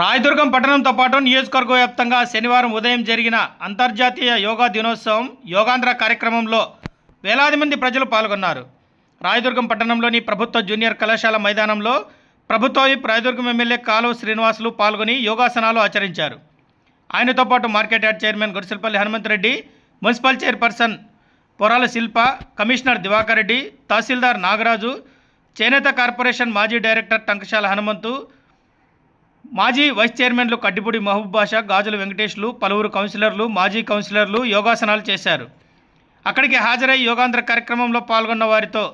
రాయదుర్గం పట్టణంతో పాటు నియోజకవర్గ వ్యాప్తంగా శనివారం ఉదయం జరిగిన అంతర్జాతీయ యోగా దినోత్సవం యోగాంధ్ర కార్యక్రమంలో వేలాది మంది ప్రజలు పాల్గొన్నారు. రాయదుర్గం పట్టణంలోని ప్రభుత్వ జూనియర్ కళాశాల మైదానంలో ప్రభుత్వ రాయదుర్గం ఎమ్మెల్యే కాలువ శ్రీనివాసులు పాల్గొని యోగాసనాలు ఆచరించారు. ఆయనతో పాటు market yard chairman Gudisalapalli Hanumantha Reddy municipal chairperson Porala Shilpa commissioner Divakar Reddy tahsildar Nagaraju చేనేత కార్పొరేషన్ మాజీ డైరెక్టర్ టంకశాల హనుమంతు మాజీ వైస్ చైర్మన్లు కడ్డిపూడి మహబూబ్ బాషా గాజుల వెంకటేష్లు పలువురు కౌన్సిలర్లు మాజీ కౌన్సిలర్లు యోగాసనాలు చేశారు. అక్కడికి హాజరై యోగాంధ్ర కార్యక్రమంలో పాల్గొన్న వారితో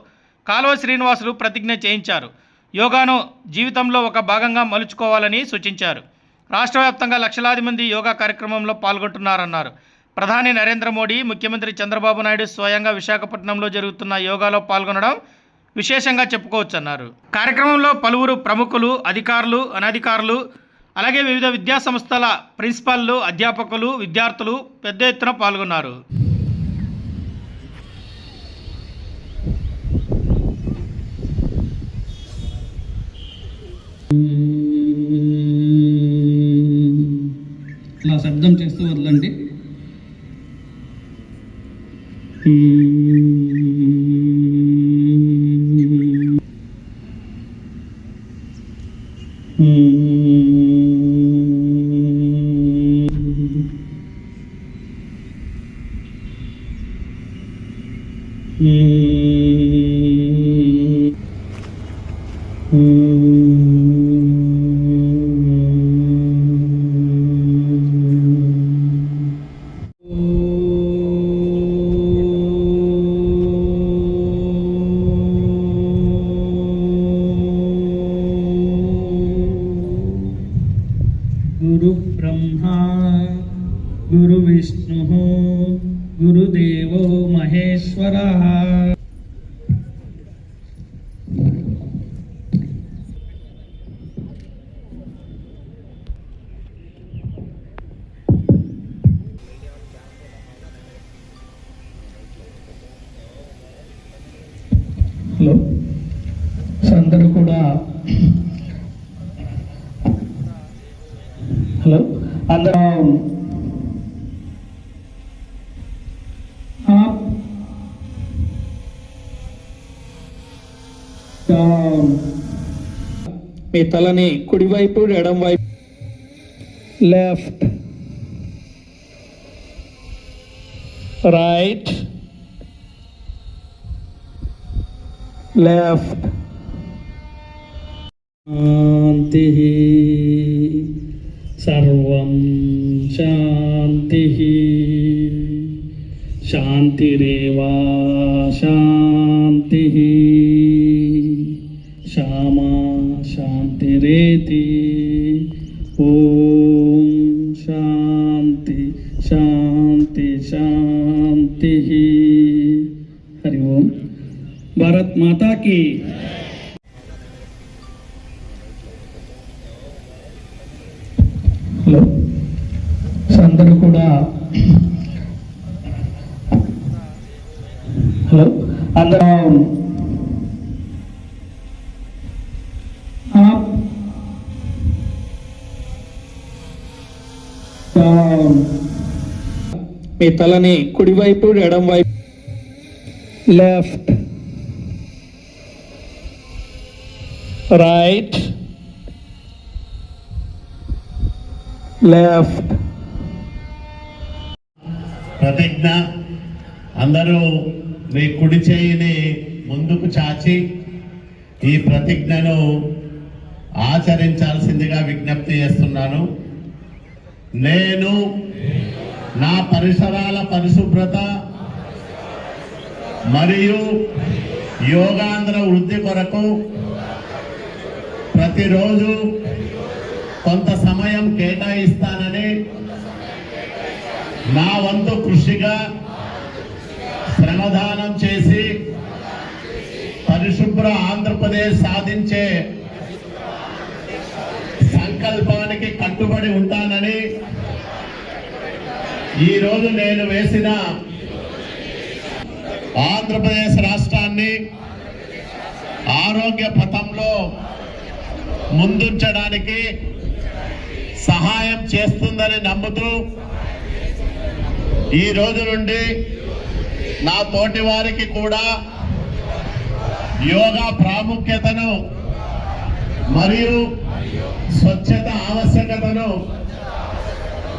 కాలువ శ్రీనివాసులు ప్రతిజ్ఞ చేయించారు. యోగాను జీవితంలో ఒక భాగంగా మలుచుకోవాలని సూచించారు. రాష్ట్ర వ్యాప్తంగా లక్షలాది మంది యోగా కార్యక్రమంలో పాల్గొంటున్నారన్నారు. ప్రధాని నరేంద్ర మోడీ ముఖ్యమంత్రి చంద్రబాబు నాయుడు స్వయంగా విశాఖపట్నంలో జరుగుతున్న యోగాలో పాల్గొనడం విశేషంగా చెప్పుకోవచ్చన్నారు. కార్యక్రమంలో పలువురు ప్రముఖులు అధికారులు అనధికారులు అలాగే వివిధ విద్యా సంస్థల ప్రిన్సిపాల్లు అధ్యాపకులు విద్యార్థులు పెద్ద ఎత్తున పాల్గొన్నారు. Hmm. గురుదేవో మహేశ్వర. హలో. అందరూ కూడా. హలో. అందరూ మీ తలని కుడివైపు ఎడం వైపు. లెఫ్ట్. రైట్. లెఫ్ట్. శాంతి. సర్వం శాంతి. శాంతిరేవా శాంతి. శ్యామా శాంతిరేతి ఓం శాంతి శాంతి శాంతి. హరి ఓం. భారత్ మాతాకి. హలో. అందరూ కూడా. హలో. అందరూ మీ తలని కుడివైపు ఎడం వైపు. లెఫ్ట్. రైట్. లెఫ్ట్. ప్రతిజ్ఞ. అందరూ మీ కుడి చేయిని ముందుకు చాచి ఈ ప్రతిజ్ఞను ఆచరించాల్సిందిగా విజ్ఞప్తి చేస్తున్నాను. నేను నా పరిసరాల పరిశుభ్రత మరియు యోగాంధ్ర వృద్ధి కొరకు ప్రతిరోజు కొంత సమయం కేటాయిస్తానని నా వంతు కృషిగా శ్రమదానం చేసి పరిశుభ్ర ఆంధ్రప్రదేశ్ సాధించే సంకల్పానికి కట్టుబడి ఉంటానని ఈ రోజు నేను వేసిన ఆంధ్రప్రదేశ్ రాష్ట్రాన్ని ఆరోగ్య పథంలో ముందుంచడానికి సహాయం చేస్తుందని నమ్ముతూ ఈ రోజు నుండి నా తోటి వారికి కూడా యోగా ప్రాముఖ్యతను మరియు స్వచ్ఛత ఆవశ్యకతను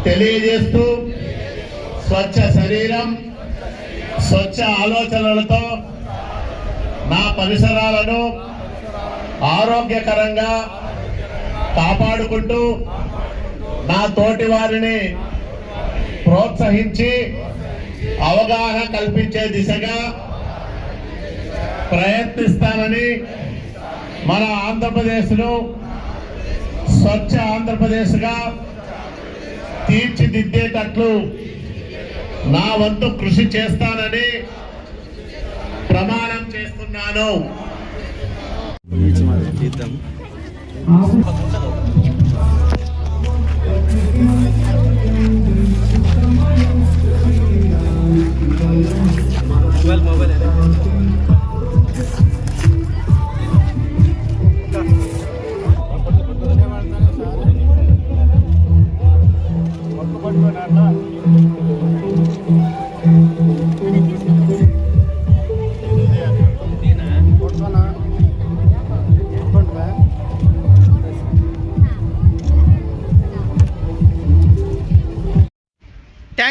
తెలియజేస్తూ స్వచ్ఛ శరీరం స్వచ్ఛ ఆలోచనలతో నా పరిసరాలను ఆరోగ్యకరంగా కాపాడుకుంటూ నా తోటి వారిని ప్రోత్సహించి అవగాహన కల్పించే దిశగా ప్రయత్నిస్తానని మన ఆంధ్రప్రదేశ్ను స్వచ్ఛ ఆంధ్రప్రదేశ్గా తీర్చిదిద్దేటట్లు నా వంతు కృషి చేస్తానని ప్రమాణం చేస్తున్నాను.